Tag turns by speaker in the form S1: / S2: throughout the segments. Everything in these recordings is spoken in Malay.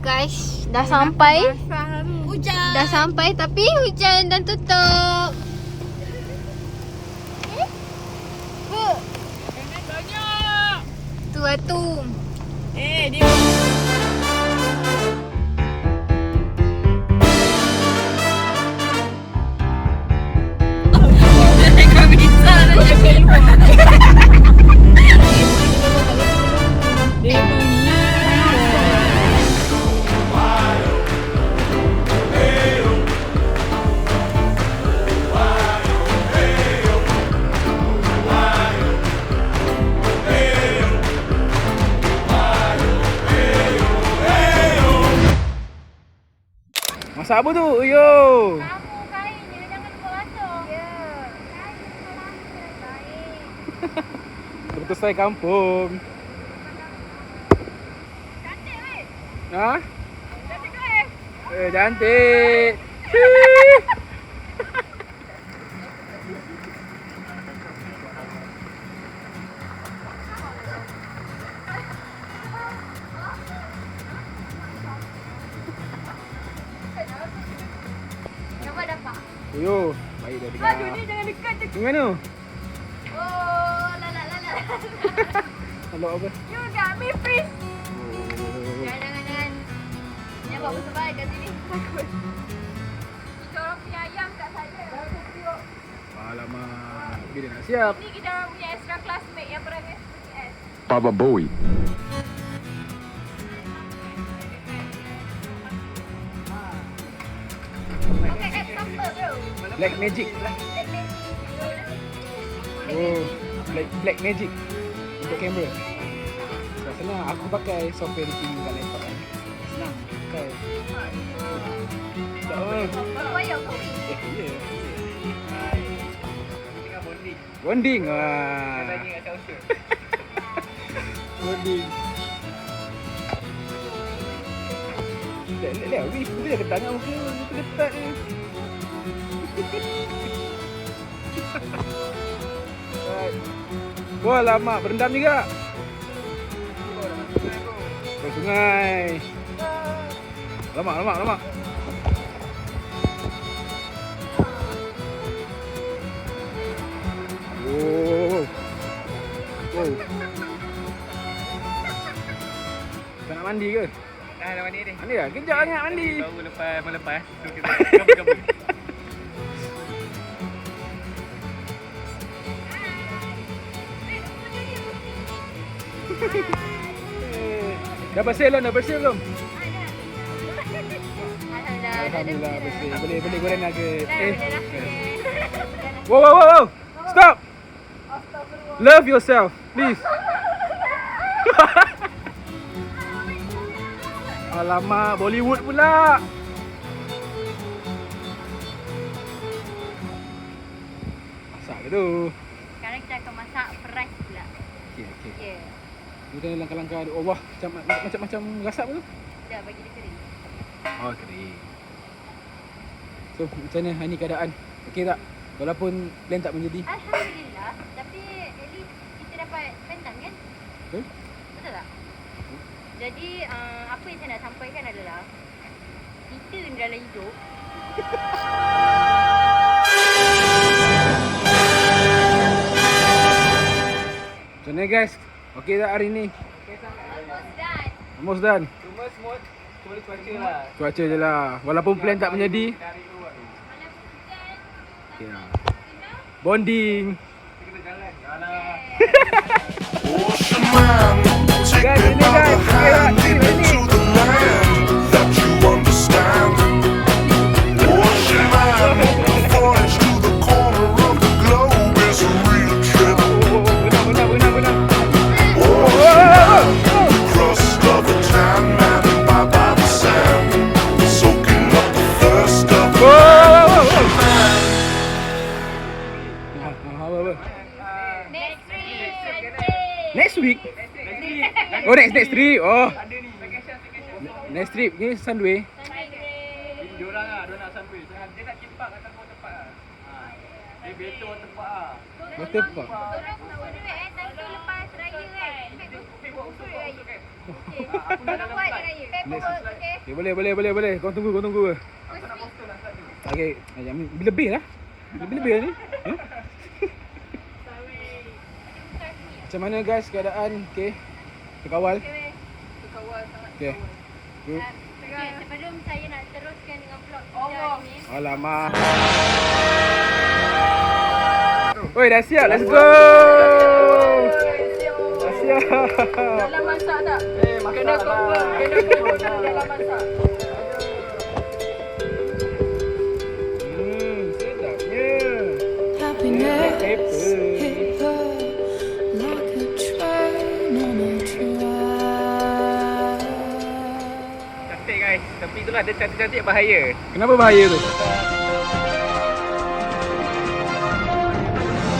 S1: guys, dah sampai.
S2: Hujan.
S1: Dah sampai tapi hujan dan tutup. Tu lah tu.
S2: Eh, dia
S3: Apa tu? Yo.
S1: Kamu kain je jangan basuh. Ya. Kain baik.
S3: Betul saya kampung.
S1: Cantik weh.
S3: Ha?
S1: Cantik tu eh.
S3: Eh, cantik. Yo, baik dah dengar.
S1: Aduh ni jangan dekat je.
S3: Di mana?
S1: Oh, lala lala.
S3: Kalau apa?
S1: You got me freeze.
S3: Oh.
S1: Jangan jangan jangan. Jangan buat bersebaya kat sini. Takut. Kita orang punya ayam kat sana.
S3: Alamak. Bila nak siap?
S1: Ni kita orang punya extra classmate yang perangai seperti S.
S4: Baba Bowie.
S3: Black Magic. Oh, Black Black Magic untuk kamera. Tak senang. Aku pakai software editing kat laptop kan. Senang. Pakai. Tak ya. Bonding. Wah. Bonding. Lek, lek, lek. Wih, aku dah ketat dengan muka. Muka ketat ni. Wah, lama. Berendam juga. Ke sungai. Lama, lama, lama. Oh. Oh. Kau nak mandi ke?
S5: Dah dah mandi ni.
S3: Mandi dah? Kejap sangat mandi.
S5: Baru lepas melepas. So kita kabur-kabur.
S3: Dah bersih belum? Dah bersih belum?
S1: Alhamdulillah.
S3: Alhamdulillah bersih. Boleh boleh goreng nugget.
S1: Dah,
S3: Eh. Wow wow wow wow. Stop. Love yourself, please. Alamak, Bollywood pula. Masak ke tu?
S1: Sekarang kita akan masak fries pula.
S3: Okey, okey.
S1: Ya.
S3: Kita langkah-langkah ada oh, wah, macam macam macam rasap tu.
S1: Dah bagi dia kering.
S3: Oh, kering. So, macam mana hari ni keadaan? Okey tak? Walaupun plan tak menjadi.
S1: Alhamdulillah. Tapi at least kita dapat time kan?
S3: Eh?
S1: Betul tak? Jadi uh, apa yang saya nak sampaikan adalah kita dalam hidup
S3: Macam mana guys? Okey tak hari ni?
S1: almost done.
S3: Almost done.
S5: Cuma semua cuaca lah.
S3: Cuaca je lah. Walaupun plan tak menjadi. Okay lah. Bonding.
S5: Kita jalan. Alah.
S3: Guys, ini guys. Okay
S1: next
S3: next trip. Oh. Next trip ni Sunway.
S5: Dia orang ah, dia nak sampai. Dia nak kimpak kat tempat tempat ah. Ha. Dia betul tempat ah.
S3: Betul pak.
S1: Orang tunggu duit eh. Thank you lepas raya kan. Okay.
S5: Aku dalam
S1: Buat raya. Okay.
S3: Okay, boleh, boleh, boleh, boleh. Kau tunggu, kau tunggu. Okay, ayam ni lebih lah. Lebih-lebih lah ni. Macam mana guys keadaan? Okay. Terkawal.
S1: Okay,
S3: Okay. Good.
S1: okay, sebelum saya nak teruskan dengan vlog ni.
S3: Alamak. Oi, dah siap. Let's go. Dah siap.
S2: Dalam masak tak?
S5: Eh, masak
S2: Kena confirm, kena confirm dalam masak.
S5: Itulah dia cantik-cantik bahaya.
S3: Kenapa bahaya tu?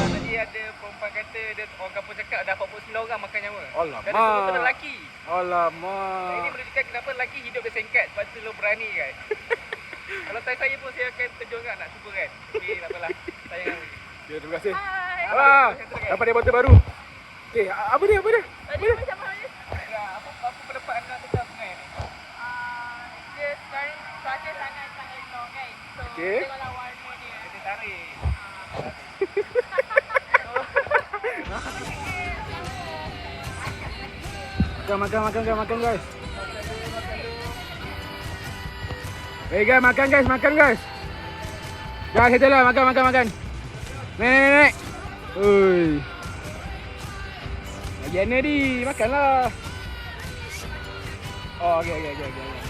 S5: Tadi ada perempuan kata dia orang kampung cakap ada 49 orang makan nyawa.
S3: Alamak.
S5: Dan semua tu lelaki. Ini
S3: Alamak.
S5: menunjukkan kenapa lelaki hidup dia singkat sebab tu lo berani kan. Kalau time saya pun saya akan terjun kan nak cuba kan. Okey, tak apalah. Sayang.
S3: Okay, terima kasih.
S5: Hai.
S3: Wah, dapat dia botol baru. Okay, apa dia? Apa dia?
S2: Tadi macam mana?
S5: Ya, apa apa pendapat anda tentang sungai ni?
S2: Ah, dia sangat sangat elok kan. So,
S3: Okey.
S2: tengoklah warna dia.
S5: Dia tarik.
S3: Makan, makan, makan, guys, makan guys. Hey guys, makan guys, makan guys. Guys, kita lah, makan, makan, makan. Naik, naik, naik. Oi. Bagian ni, makanlah. Oh, okey, okey, okey, okey. okey.